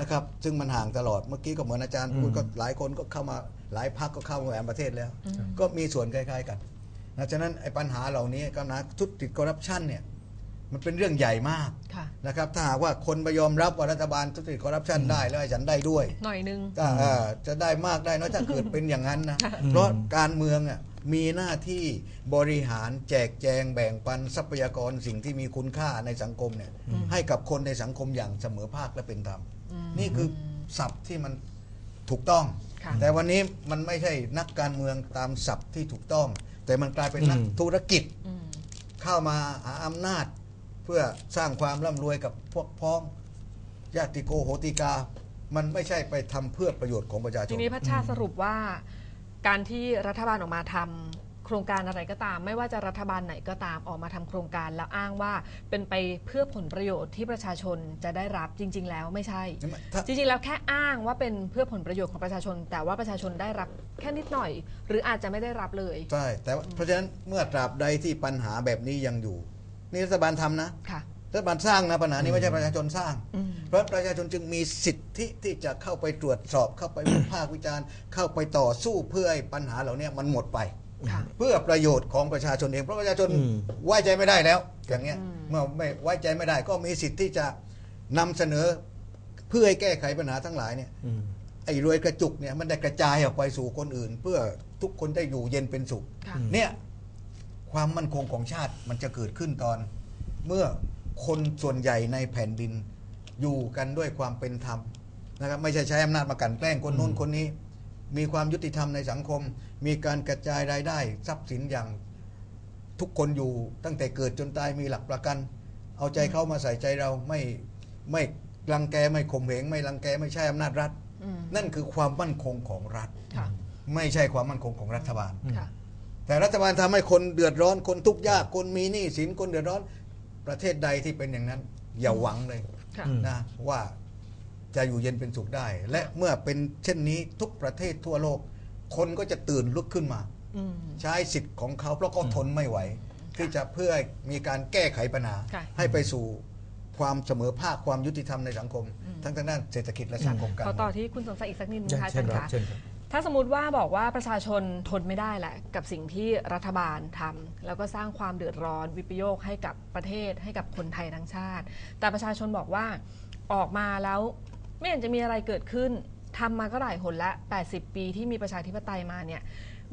นะครับ ซึ่งมันห่างตลอดเมื่อกี้ก็เหมือนอาจารย์พูดอืมก็หลายคนก็เข้ามาหลายพักก็เข้ามาแหวนประเทศแล้ว ก็มีส่วนคล้ายๆกันนะฉะนั้นไอ้ปัญหาเหล่านี้กำนัทุจริตคอร์รัปชันเนี่ย มันเป็นเรื่องใหญ่มากค่ะ นะครับ ถ้าหากว่าคนไปยอมรับว่ารัฐบาลทุจริตคอร์รัปชันได้แล้วให้ฉันได้ด้วยหน่อยนึงถ้าเอ่อจะได้มากได้น้อยถ้าเกิดเป็นอย่างนั้นนะ เพราะการเมืองอะมีหน้าที่บริหารแจกแจงแบ่งปันทรัพยากรสิ่งที่มีคุณค่าในสังคมเนี่ยให้กับคนในสังคมอย่างเสมอภาคและเป็นธรรม นี่คือศัพท์ที่มันถูกต้อง ค่ะ แต่วันนี้มันไม่ใช่นักการเมืองตามศัพท์ที่ถูกต้อง แต่มันกลายเป็นนักอืมธุรกิจ อืม เข้ามาหาอำนาจเพื่อสร้างความร่ำรวยกับพวกพ้องญาติโกโหติกา มันไม่ใช่ไปทำเพื่อประโยชน์ของประชาชทีนนี้พัชชาสรุปว่า การที่รัฐบาลออกมาทำโครงการอะไรก็ตาม ไม่ว่าจะรัฐบาลไหนก็ตามออกมาทำโครงการแล้วอ้างว่าเป็นไปเพื่อผลประโยชน์ที่ประชาชนจะได้รับจริง ๆ แล้วไม่ใช่ถ้า จริงๆ แล้วแค่อ้างว่าเป็นเพื่อผลประโยชน์ของประชาชน แต่ว่าประชาชนได้รับแค่นิดหน่อย หรืออาจจะไม่ได้รับเลย ใช่แต่ว่าเพราะฉะนั้นเมื่อตราบใดที่ปัญหาแบบนี้ยังอยู่ นี่รัฐบาลทำนะค่ะรัฐบาลสร้างนะปัญหานี้ไม่ใช่ประชาชนสร้างอืมเพราะประชาชนจึงมีสิทธิที่จะเข้าไปตรวจสอบ เข้าไปวิพากษ์วิจารณ์ เข้าไปต่อสู้เพื่อให้ปัญหาเหล่านี้มันหมดไปค่ะเพื่อประโยชน์ของประชาชนเอง เพราะประชาชนอืมไว้ใจไม่ได้แล้ว อย่างเงี้ยอืมเมื่อไม่ไว้ใจไม่ได้ ก็มีสิทธิ์ที่จะนำเสนอเพื่อให้แก้ไขปัญหาทั้งหลายเนี่ยอืมไอ้รวยกระจุกเนี่ยมันได้กระจายออกไปสู่คนอื่น เพื่อทุกคนได้อยู่เย็นเป็นสุขค่ะเนี่ย ความมั่นคงของชาติมันจะเกิดขึ้นตอน เมื่อคนส่วนใหญ่ในแผ่นดินอยู่กันด้วยความเป็นธรรมนะครับไม่ใช่ใช้อำนาจมากลันแกล้งคนโน้นคนนี้ มีความยุติธรรมในสังคม มีการกระจายรายได้ ทรัพย์สินอย่างทุกคนอยู่ตั้งแต่เกิดจนตายมีหลักประกัน เอาใจเข้ามาใส่ใจเราไม่ไม่รังแกไม่ข่มเหงไม่รังแกไม่ใช่อำนาจรัฐอืมนั่นคือความมั่นคงของรัฐค่ะไม่ใช่ความมั่นคงของรัฐบาลค่ะ แต่รัฐบาลทำให้คนเดือดร้อนคนทุกข์ยากคนมีหนี้สินคนเดือดร้อน ประเทศใดที่เป็นอย่างนั้น อย่าหวังเลยค่ะอืมนะว่าจะอยู่เย็นเป็นสุขได้ และเมื่อเป็นเช่นนี้ทุกประเทศทั่วโลก คนก็จะตื่นลุกขึ้นมาอืมใช้สิทธิ์ของเขาเพราะเขาทนไม่ไหว ที่จะเพื่อให้มีการแก้ไขปัญหาค่ะให้ไปสู่ความเสมอภาคความยุติธรรมในสังคม ทั้งทางด้านเศรษฐกิจและสังคมกันขอต่อที่คุณสมศักดิ์อีกสักนิดนึงค่ะอาเชิจารญย์ครับคะเชิญครับ ถ้าสมมติว่าบอกว่าประชาชนทนไม่ได้แหละ กับสิ่งที่รัฐบาลทำแล้วก็สร้างความเดือดร้อนวิปโยคให้กับประเทศให้กับคนไทยทั้งชาติ แต่ประชาชนบอกว่าออกมาแล้วไม่เห็นจะมีอะไรเกิดขึ้นทำมาก็หลายหนละ 80 ปีที่มีประชาธิปไตยมาเนี่ย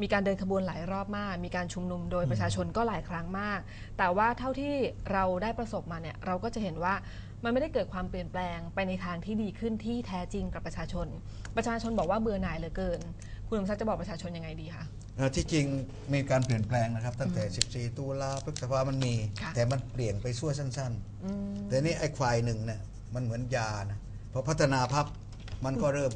มีการเดินขบวนหลายรอบมาก มีการชุมนุมโดยประชาชนก็หลายครั้งมาก แต่ว่าเท่าที่เราได้ประสบมาเนี่ยเราก็จะเห็นว่า มันไม่ได้เกิดความเปลี่ยนแปลงไปในทางที่ดีขึ้นที่แท้จริงกับประชาชน ประชาชนบอกว่าเบื่อหน่ายเหลือเกิน คุณสมศักดิ์จะบอกประชาชนยังไงดีคะ เอ่อที่จริงมีการเปลี่ยนแปลงนะครับ ตั้งแต่ 14 ตุลาพฤษภามันมี ค่ะ แต่มันเปลี่ยนไปชั่วสั้นอืมๆแต่นี่ไอ้ควายหนึ่งเนี่ยมันเหมือนยานะพอพัฒนาพับมันก็เริ่ม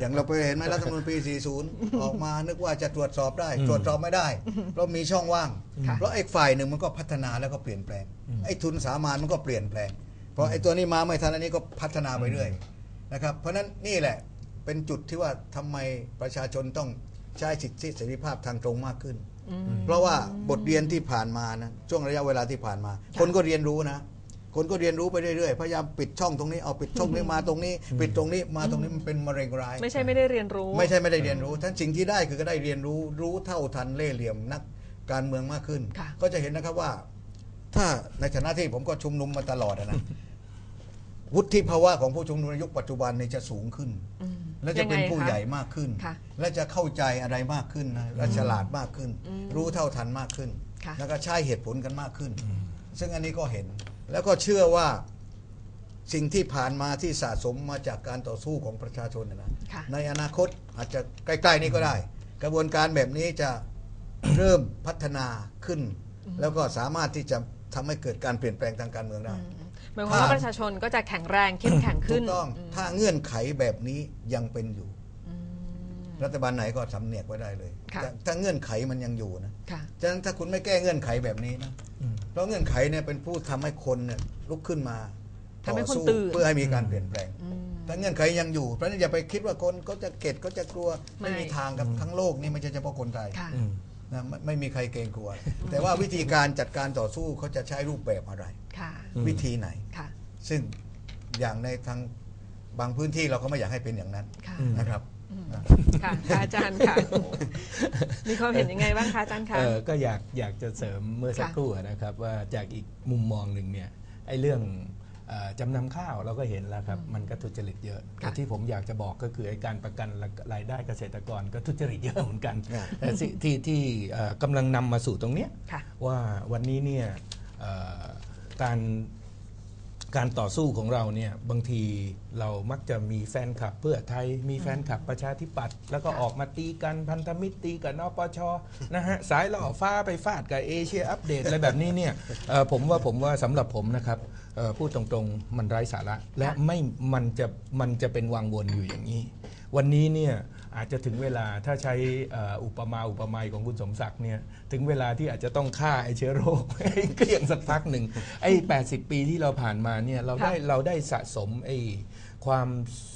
อย่างเราไปเห็นไหมรัฐธรรมนูญปี 40 ออกมานึกว่าจะตรวจสอบได้ ตรวจสอบไม่ได้ เพราะมีช่องว่าง ค่ะ เพราะไอ้ฝ่ายหนึ่งมันก็พัฒนาแล้วก็เปลี่ยนแปลงไอ้ทุนสามัญมันก็เปลี่ยนแปลง เพราะไอ้ตัวนี้มาไม่ทันอันนี้ก็พัฒนาไปเรื่อยนะครับเพราะฉะนั้นนี่แหละเป็นจุดที่ว่าทำไมประชาชนต้องใช้สิทธิเสรีภาพทางตรงมากขึ้นอืมเพราะว่าบทเรียนที่ผ่านมานะช่วงระยะเวลาที่ผ่านมา คนก็เรียนรู้นะคนก็เรียนรู้ไปเรื่อยๆ พยายามปิดช่องตรงนี้ เอาปิดช่องนี้มาตรงนี้ ปิดตรงนี้มาตรงนี้มันเป็นมะเร็งร้าย ไม่ใช่ไม่ได้เรียนรู้ ไม่ใช่ไม่ได้เรียนรู้ทั้นสิ่งที่ได้คือก็ได้เรียนรู้รู้เท่าทันเล่ห์เหลี่ยมนักการเมืองมากขึ้นค่ะก็จะเห็นนะครับว่า ถ้าในฐานะที่ผมก็ชุมนุมมาตลอดอะนะ วุฒิภาวะของผู้ชุมนุมในยุคปัจจุบันเนี่ยจะสูงขึ้น อืมและจะเป็นยังไงผู้คใหญ่มากขึ้น ค่ะและจะเข้าใจอะไรมากขึ้นนะและฉลาดมากขึ้น อืมรู้เท่าทันมากขึ้น ค่ะแล้วก็ใช้เหตุผลกันมากขึ้น ซึ่งอันนี้ก็เห็น แล้วก็เชื่อว่าสิ่งที่ผ่านมาที่สะสมมาจากการต่อสู้ของประชาชนเนยนะค่ะในอนาคตอาจจะใกล้ๆนี้ก็ได้ กระบวนการแบบนี้จะ เริ่มพัฒนาขึ้น แล้วก็สามารถที่จะทำให้เกิดการเปลี่ยนแปลงทางการเมืองได้ หมายความว่าประชาชนก็จะแข็งแรงเข้มแข็งถูขึ้นกต้องมถ้าเงื่อนไขแบบนี้ยังเป็นอยู่อืมรัฐบาลไหนก็สำเนียกไว้ได้เลยค่ะแต่ถ้าเงื่อนไขมันยังอยู่นะค่ะฉะนั้นถ้าคุณไม่แก้เงื่อนไขแบบนี้นะอืมเพราะเงื่อนไขเนี่ยเป็นผู้ทำให้คนเนี่ยลุกขึ้นมาทำให้ต่อคนสู้ตื่นเพื่อให้มีการเปลี่ยนแปลงอืมถ้าเงื่อนไขยังอยู่เพราะฉะนั้นอย่าไปคิดว่าคนก็จะเกลียดก็จะกลัวไม่ไม่มีทางกับทั้งโลกนี่ไม่ใช่เฉพาะคนไทยค่ะอืม นะไม่ไม่มีใครเกรงกลัว แต่ว่าวิธีการจัดการต่อสู้เขาจะใช้รูปแบบอะไร ค่ะอืมวิธีไหน ค่ะ ซึ่งอย่างในทางบางพื้นที่เราก็ไม่อยากให้เป็นอย่างนั้นค่ะ นะครับค่ะค่ะอาจารย์ค่ะ มีความเห็นยังไงบ้างคะอาจารย์คะ เออก็อยากอยากจะเสริมเมื่อสักค่ะ ครู่นะครับว่าจากอีกมุมมองหนึ่งเนี่ยไอ้เรื่องเอ่อ จำนำข้าวเราก็เห็นแล้วครับ มันก็ทุจริตเยอะแต่ที่ผมอยากจะบอกก็คือไอ้การประกันรายได้เกษตรกรก็ทุจริตเยอะเหมือนกันครับแต่ที่ที่ที่เอ่อกำลังนำมาสู่ตรงเนี้ยค่ะว่าวันนี้เนี่ยเอ่อการ การต่อสู้ของเราเนี่ยบางทีเรามักจะมีแฟนคลับเพื่อไทยมีแฟนคลับประชาธิปัตย์แล้วก็ออกมาตีกันพันธมิตรตีกับนปชนะฮะสายหล่อฟ้าไปฟาดกับเอเชียอัปเดตอะไรแบบนี้เนี่ยผมว่าผมว่าสำหรับผมนะครับพูดตรงๆมันไร้สาระ และไม่มันจะมันจะเป็นวังวนอยู่อย่างนี้ วันนี้เนี่ย อาจจะถึงเวลาถ้าใช้เอ่ออุปมาอุปไมยของคุณสมศักดิ์เนี่ยถึงเวลาที่อาจจะต้องฆ่าไอ้เชื้อโรคให้เกลี้ยงสักพักหนึ่งไอ้80 ปีที่เราผ่านมาเนี่ยเราได้ค่ะเราได้สะสมไอ้ความ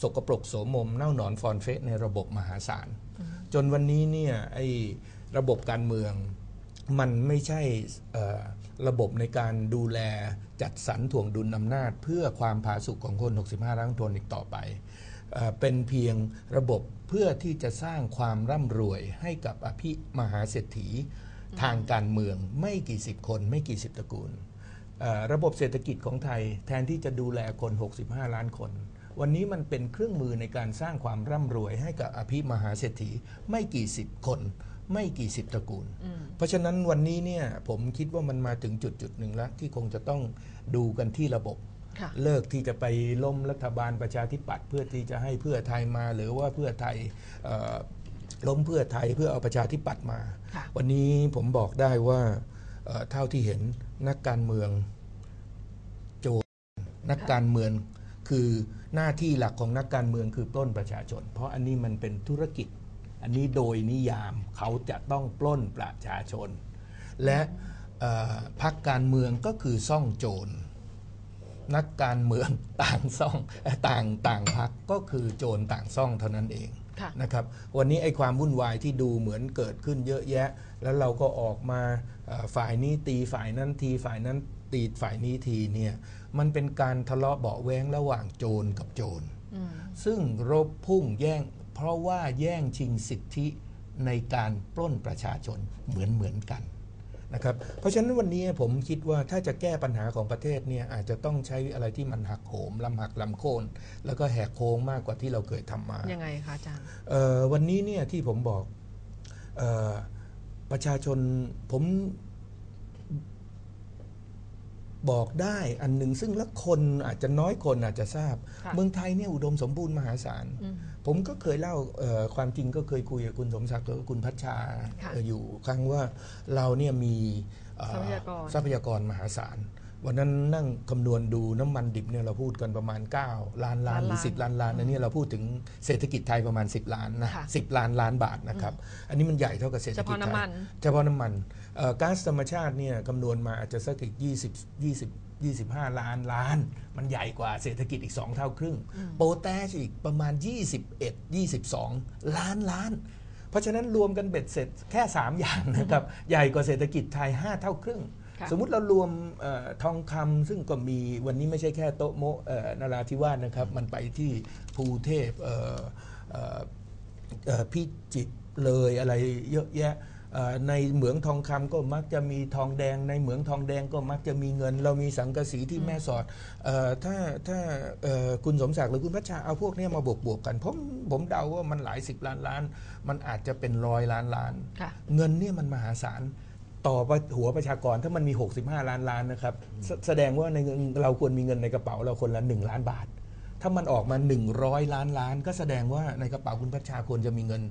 สกปรกโสมมเน่าหนอนฟอนเฟะในระบบมหาศาล จนวันนี้เนี่ยไอ้ระบบการเมืองมันไม่ใช่เอ่อระบบในการดูแลจัดสรรถ่วงดุลอำนาจ เพื่อความผาสุกของคน 65ล้านคนอีกต่อไป เอ่อเป็นเพียงระบบเพื่อที่จะสร้างความร่ำรวยให้กับอภิมหาเศรษฐีทางการเมืองไม่กี่สิบคนไม่กี่สิบตระกูลเอ่อระบบเศรษฐกิจของไทยแทนที่จะดูแลคน 65 ล้านคน วันนี้มันเป็นเครื่องมือในการสร้างความร่ำรวยให้กับอภิมหาเศรษฐีไม่กี่สิบคน ไม่กี่สิบตระกูล เพราะฉะนั้นวันนี้เนี่ยผมคิดว่ามันมาถึงจุดจุดหนึ่งแล้วที่คงจะต้องดูกันที่ระบบค่ะ เลิกที่จะไปล้มรัฐบาลประชาธิปัตย์เพื่อที่จะให้เพื่อไทยมา หรือว่าเพื่อไทยเอ่อล้มเพื่อไทยเพื่อเอาประชาธิปัตย์มาค่ะวันนี้ผมบอกได้ว่าเอ่อเท่าที่เห็นนักการเมืองโจรนักการเมืองคือหน้าที่หลักของนักการเมืองคือปล้นประชาชน เพราะอันนี้มันเป็นธุรกิจ อันนี้โดยนิยามเขาจะต้องปล้นประชาชน และเอ่อพรรคการเมืองก็คือซ่องโจร นักการเมืองต่างซ่องเอ่อต่างต่างพักก็คือโจรต่างซ่องเท่านั้นเองค่ะนะครับวันนี้ไอ้ความวุ่นวายที่ดูเหมือนเกิดขึ้นเยอะแยะ แล้วเราก็ออกมาเอ่อฝ่ายนี้ตีฝ่ายนั้นทีฝ่ายนั้นตีฝ่ายนี้ทีเนี่ยมันเป็นการทะเลาะเบาะแว้งระหว่างโจรกับโจรอืมซึ่งรบพุ่งแย่ง เพราะว่าแย่งชิงสิทธิในการปล้นประชาชนเหมือนเหมือนกัน นะครับเพราะฉะนั้นวันนี้ผมคิดว่าถ้าจะแก้ปัญหาของประเทศเนี่ยอาจจะต้องใช้อะไรที่มันหักโหมลำหักลำโค่นแล้วก็แหกโค้งมากกว่าที่เราเคยทำมายังไงคะอาจารย์เอ่อวันนี้เนี่ยที่ผมบอกเออประชาชนผม บอกได้อันหนึ่งซึ่งละคนอาจจะน้อยคนอาจจะทราบค่ะเมืองไทยเนี่ยอุดมสมบูรณ์มหาศาลอืมผมก็เคยเล่าเอ่อความจริงก็เคยคุยกับคุณสมศักดิ์แล้วก็คุณพัชชาค่ะเอ่ออยู่ครั้งว่าเราเนี่ยมีเอ่อทรัพยากรทรัพยากรมหาศาลวันนั้นนั่งคำนวณดูน้ำมันดิบเนี่ยเราพูดกันประมาณ 9 ล้านล้านหรือ 10 ล้านล้านอันนี้เราพูดถึงเศรษฐกิจไทยประมาณ 10 ล้านนะค่ะสิล้านล้านบาทนะครับ อันนี้มันใหญ่เท่ากับเศรษฐเฉกิจพาะไทน้ำมัยนเฉพาะน้ำมันเอ่อ ก๊าซธรรมชาติเนี่ยคำนวณมาอาจจะสักอีก 20 20 25 ล้านล้าน มันใหญ่กว่าเศรษฐกิจอีก 2 เท่าครึ่ง โปรแทสอีกประมาณ 21 22 ล้านล้าน เพราะฉะนั้นรวมกันเบ็ดเสร็จแค่ 3 อย่างนะครับ ใหญ่กว่าเศรษฐกิจไทย 5 เท่าครึ่งค่ะสมมุติเรารวมเออทองคำซึ่งก็มีวันนี้ไม่ใช่แค่โต๊ะโมเอ่อนาราธิวาสนะครับ มันไปที่ภูเทพเอ่อเอ่อเอ่อพิจิตรเลยอะไรเยอะแยะเอ่อ ในเหมืองทองคำก็มักจะมีทองแดง ในเหมืองทองแดงก็มักจะมีเงิน เรามีสังกะสีที่แม่สอดเออถ้าถ้าเอ่อคุณสมศักดิ์หรือคุณพัชชาเอาพวกเนี้ยมาบวกบวกๆกันผมผมเดาว่ามันหลายสิบล้านล้าน มันอาจจะเป็นร้อยล้านล้านค่ะเงินเนี่ยมันมหาศาลต่อหัวประชากรถ้ามันมี 65 ล้านล้านนะครับแสแสดงว่าในเงินเราควรมีเงินในกระเป๋าเราคนละ 1 ล้านบาท ถ้ามันออกมา 100 ล้านล้าน ก็แสดงว่าในกระเป๋าคุณพัชชาควรจะมีเงิน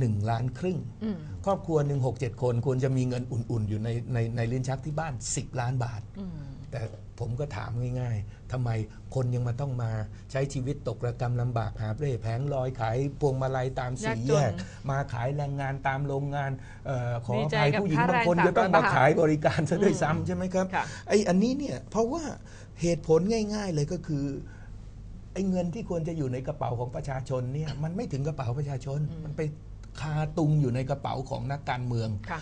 1 ล้านครึ่งอืมครอบครัวหนึ่งหกเจ็ดคนควรจะมีเงินอุ่นๆ อยู่ในในในลิ้นชักที่บ้าน 10 ล้านบาทอืมแต่ผมก็ถามง่ายๆทำไมคนยังมาต้องมาใช้ชีวิตตกระกรรมลำบากหาบเร่แผงลอยขายพวงมาลัยตามสี่ยากจนแยก มาขายแรงงานตามโรงงานเออขอดีอใจภัยกับผู้หญิงค่าบางคนแรงจะต้อง300มาบาทขายบริการซะด้วยซ้ำใช่ไหมครับค่ะไอ้อันนี้เนี่ยเพราะว่าเหตุผลง่าย ๆ เลยก็คือไอ้เงินที่ควรจะอยู่ในกระเป๋าของประชาชนเนี่ยมันไม่ถึงกระเป๋าประชาชนมันไป คาตุงอยู่ในกระเป๋าของนักการเมืองค่ะ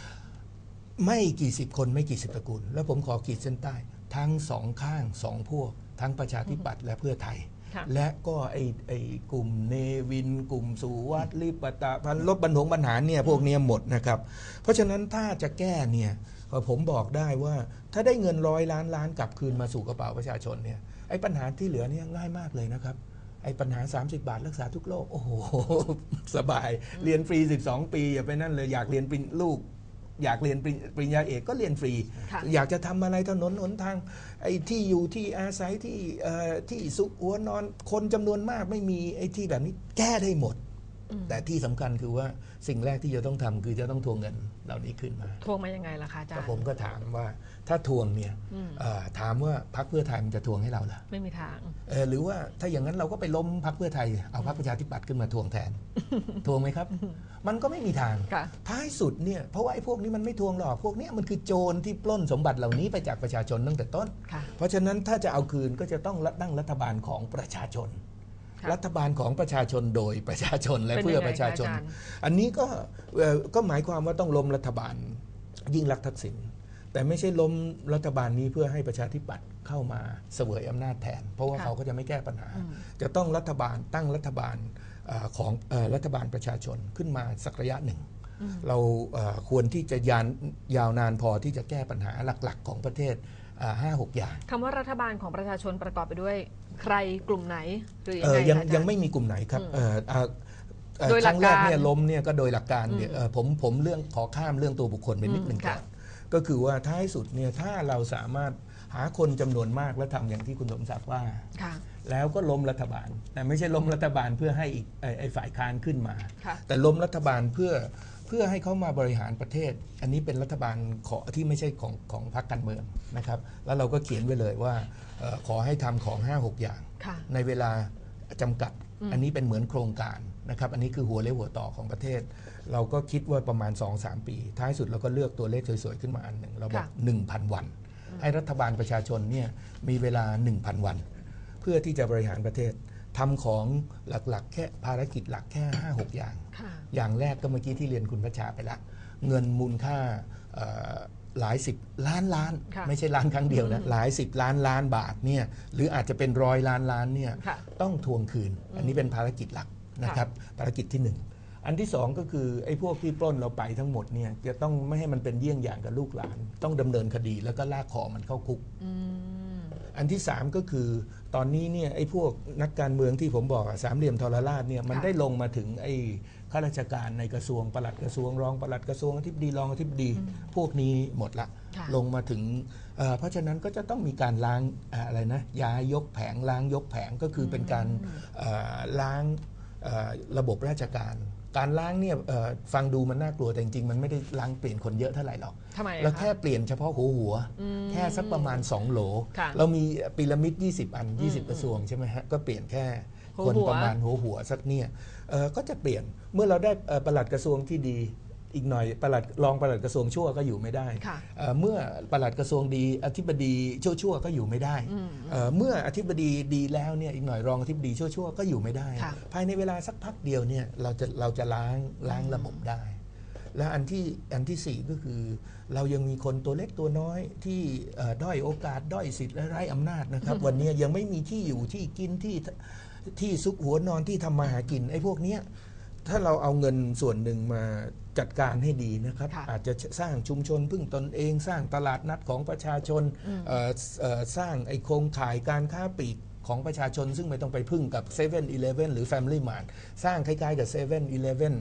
ไม่กี่สิบคนไม่กี่สิบตระกูล แล้วผมขอขีดเส้นใต้ ทั้งสองข้างสองพวก ทั้งประชาธิปัตย์และเพื่อไทยค่ะและก็ไอ้ไอ้กลุ่มเนวิน กลุ่มสุวัตลิปตะพันลบบรรทงปัญหารเนี่ยพวกเนี้ยหมดนะครับ เพราะฉะนั้นถ้าจะแก้เนี่ยเอ่อผมบอกได้ว่าถ้าได้เงินร้อยล้านล้านกลับคืนมาสู่กระเป๋าประชาชนเนี่ยไอ้ปัญหาที่เหลือเนี่ยง่ายมากเลยนะครับ ไอ้ปัญหา 30 บาทรักษาทุกโรคโอ้โห สบาย เรียนฟรี 12 ปี อย่าไปนั่นเลยอยากเรียนปริญลูก อยากเรียนปริญปริญญาเอกก็เรียนฟรี ค่ะอยากจะทำอะไรถนนหนทางไอ้ที่อยู่ที่อาศัยที่เอ่อที่สุขหัวนอน คนจำนวนมากไม่มีไอ้ที่แบบนี้แก้ได้หมด แต่ที่สำคัญคือว่าสิ่งแรกที่จะต้องทำคือจะต้องทวงเงินเหล่านี้ขึ้นมา ทวงมายังไงล่ะคะอาจารก็ย์ผมก็ถามว่าถ้าทวงเนี่ยเอ่อถามว่าพรรคเพื่อไทยมันจะทวงให้เราเหรอไม่มีทางเออหรือว่าถ้าอย่างนั้นเราก็ไปล้มพรรคเพื่อไทยเอาพรรคประชาธิปัตย์ขึ้นมาทวงแทน ทวงไหมครับ มันก็ไม่มีทางค่ะท้ายสุดเนี่ยเพราะว่าไอ้พวกนี้มันไม่ทวงหรอกพวกเนี้ยมันคือโจรที่ปล้นสมบัติเหล่านี้ไปจากประชาชนตั้งแต่ต้นค่ะเพราะฉะนั้นถ้าจะเอาคืนก็จะต้องตั้งรัฐบาลของประชาชนค่ะ รัฐบาลของประชาชนโดยประชาชนและเป็นเพื่อยังไงประชาชนคะอาจารย์อันนี้ก็เอ่อก็หมายความว่าต้องล้มรัฐบาลยิ่งรักษณ์ทักษิณแต่ไม่ใช่ล้มรัฐบาลนี้เพื่อให้ประชาธิปัตย์เข้ามาเสวยอำนาจแทน เพราะว่าค่ะเขาก็จะไม่แก้ปัญหา จะต้องรัฐบาลตั้งรัฐบาลเอ่อของเอ่อรัฐบาลประชาชนขึ้นมาสักระยะหนึ่ง เราเอ่อควรที่จะยานยาวนานพอที่จะแก้ปัญหาหลัก ๆ ของประเทศ ห้าหกอย่างคำว่ารัฐบาลของประชาชนประกอบไปด้วย ใครกลุ่มไหนหรือยัเองไงอยังคะอาจารยังไม่มีกลุ่มไหนครับเอ่ออ่าเอ่อโดยคหลัรั้กงแรกการเนี่ยล้มเนี่ยก็โดยหลักการเนี่ยเอ่อผมผมเรื่องขอข้ามเรื่องตัวบุคคลไปนิดหนึ่งอืมก่ค่ะอนก็คือว่าท้ายสุดเนี่ยถ้าเราสามารถ หาคนจำนวนมากและทำอย่างที่คุณสมศักดิ์ว่าค่ะแล้วก็ล้มรัฐบาล แต่ไม่ใช่ล้มรัฐบาลเพื่อให้อีกไอ้ไอ้ฝ่ายค้านขึ้นมาค่ะแต่ล้มรัฐบาลเพื่อเพื่อให้เขามาบริหารประเทศ อันนี้เป็นรัฐบาลขอที่ไม่ใช่ของของพรรคการเมืองนะครับ แล้วเราก็เขียนไว้เลยว่าเอ่อขอให้ทำของ 5-6 อย่างค่ะในเวลาจำกัดอันนี้เป็นเหมือนโครงการนะครับ อันนี้คือหัวเลี้ยวหัวต่อของประเทศ เราก็คิดว่าประมาณ 2-3 ปี ท้ายสุดเราก็เลือกตัวเลขสวยๆขึ้นมาอันหนึ่งเราบอกค่ะ1,000 วัน ให้รัฐบาลประชาชนเนี่ยมีเวลา 1,000 วัน เพื่อที่จะบริหารประเทศทำของหลักๆ แค่ภารกิจหลักแค่ 5-6 อย่างค่ะอย่างแรกก็เมื่อกี้ที่เรียนคุณประชาไปละ เงินมูลค่าเอ่อหลายสิบล้านล้านค่ะไม่ใช่ล้านครั้งเดียวนะหลายสิบล้านล้านบาทเนี่ยหรืออาจจะเป็นร้อยล้านล้านเนี่ยค่ะต้องทวงคืน อันนี้เป็นภารกิจหลักนะครับภารกิจที่หนึ่ง อันที่สองก็คือไอ้พวกที่ปล้นเราไปทั้งหมดเนี่ยจะต้องไม่ให้มันเป็นเยี่ยงอย่างกับลูกหลาน ต้องดำเนินคดีแล้วก็ลากคอมันเข้าคุก อืม อันที่ 3 ก็คือตอนนี้เนี่ยไอ้พวกนักการเมืองที่ผมบอกอะสามเหลี่ยมทรราชเนี่ยมันค่ะ ได้ลงมาถึงไอ้ข้าราชการในกระทรวงปลัดกระทรวงรองปลัดกระทรวงอธิบดีรองอธิบดี พวกนี้หมดละ ค่ะ ลงมาถึงเอ่อเพราะฉะนั้นก็จะต้องมีการล้างเอ่ออะไรนะย้ายยกแผงล้างยกแผงก็คือเป็นการเอ่อล้างเอ่อระบบราชการ การล้างเนี่ยเอ่อฟังดูมันน่ากลัวแต่จริงๆ มันไม่ได้ล้างเปลี่ยนคนเยอะเท่าไหร่หรอก ทำไมอะแล้วคะ แค่เปลี่ยนเฉพาะหัวหัวแค่สักประมาณ 2 โหล ค่ะเรามีพีระมิด 20 อัน 20 กระทรวงใช่ไหมฮะ ก็เปลี่ยนแค่หัวคนหัวประมาณหัวหัวสักเนี่ยเอ่อก็จะเปลี่ยนเมื่อเราได้เอ่อปลัดกระทรวงที่ดี อีกหน่อยปลัดรองปลัดกระทรวงชั่วก็อยู่ไม่ได้ค่ะเอ่อเมื่อปลัดกระทรวงดีอธิบดีชั่วชั่วๆก็อยู่ไม่ได้เอ่อเมื่ออธิบดีดีแล้วเนี่ยอีกหน่อยรองอธิบดีชั่วชั่วๆก็อยู่ไม่ได้ค่ะภายในเวลาสักพักเดียวเนี่ยเราจะเราจะล้างล้างระบบได้ และอันที่อันที่สี่ก็คือ เรายังมีคนตัวเล็กตัวน้อยที่เอ่อด้อยโอกาสด้อยสิทธิ์และไร้อำนาจนะครับ วันนี้ยังไม่มีที่อยู่ที่กินที่ที่ซุกหัวนอนที่ทำมาหากินไอ้พวกเนี้ย ถ้าเราเอาเงินส่วนหนึ่งมาจัดการให้ดีนะครับ ค่ะอาจจะสร้างชุมชนพึ่งตนเองสร้างตลาดนัดของประชาชนเอ่อเอ่อสร้างไอ้โครงข่ายการค้าปลีกของประชาชน ซึ่งไม่ต้องไปพึ่งกับ7 e เ e ่ e อหรือ Family Mart สร้างคล้ายๆกับ7 e เ e ่ e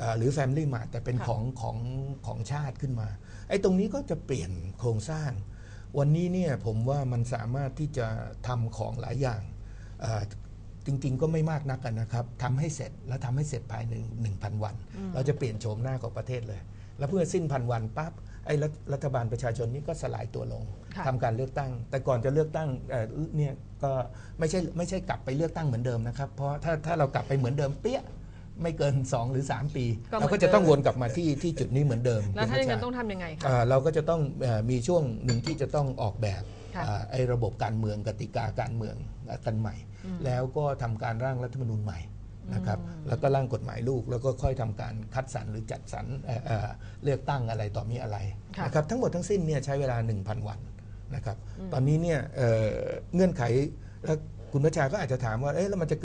อหรือ Family Mart แต่เป็นค่ะ ของของของชาติขึ้นมาไอ้ตรงนี้ก็จะเปลี่ยนโครงสร้าง วันนี้เนี่ยผมว่ามันสามารถที่จะทำของหลายอย่างเอ่อ จริง ๆ ก็ไม่มากนักกันนะครับทำให้เสร็จแล้วทำให้เสร็จภายใน1,000 วัน เราจะเปลี่ยนโฉมหน้าของประเทศเลย แล้วเพื่อสิ้นพันวันปั๊บไอ้รัฐรัฐบาลประชาชนนี้ก็สลายตัวลงค่ะทำการเลือกตั้ง แต่ก่อนจะเลือกตั้งเอ่อเนี่ยก็ไม่ใช่ไม่ใช่กลับไปเลือกตั้งเหมือนเดิมนะครับ เพราะถ้าถ้าเรากลับไปเหมือนเดิมเปี้ยไม่เกิน 2 หรือ 3 ปีก็เหมือนเราก็จะต้องวนกลับมาที่ที่จุดนี้เหมือนเดิม แล้วถ้าอย่างนั้นคุณต้ปอระงชาทำยังไงคะเอ่อเราก็จะต้องเออมีช่วงหนึ่งที่จะต้องออกแบบค่ะเอ่อ ไอ้ระบบการเมืองกติกาการเมืองกันใหม่ แล้วก็ทำการร่างรัฐธรรมนูญใหม่นะครับแล้วก็ร่างกฎหมายลูกแล้วก็ค่อยทำการคัดสรรหรือจัดสรรเอ่อเอ่อเลือกตั้งอะไรต่อมีอะไรค่ะนะครับทั้งหมดทั้งสิ้นเนี่ยใช้เวลา 1,000 วันนะครับตอนนี้เนี่ยเอ่อเงื่อนไขและคุณประชาก็อาจจะถามว่าเอ๊ะแล้วมันจะ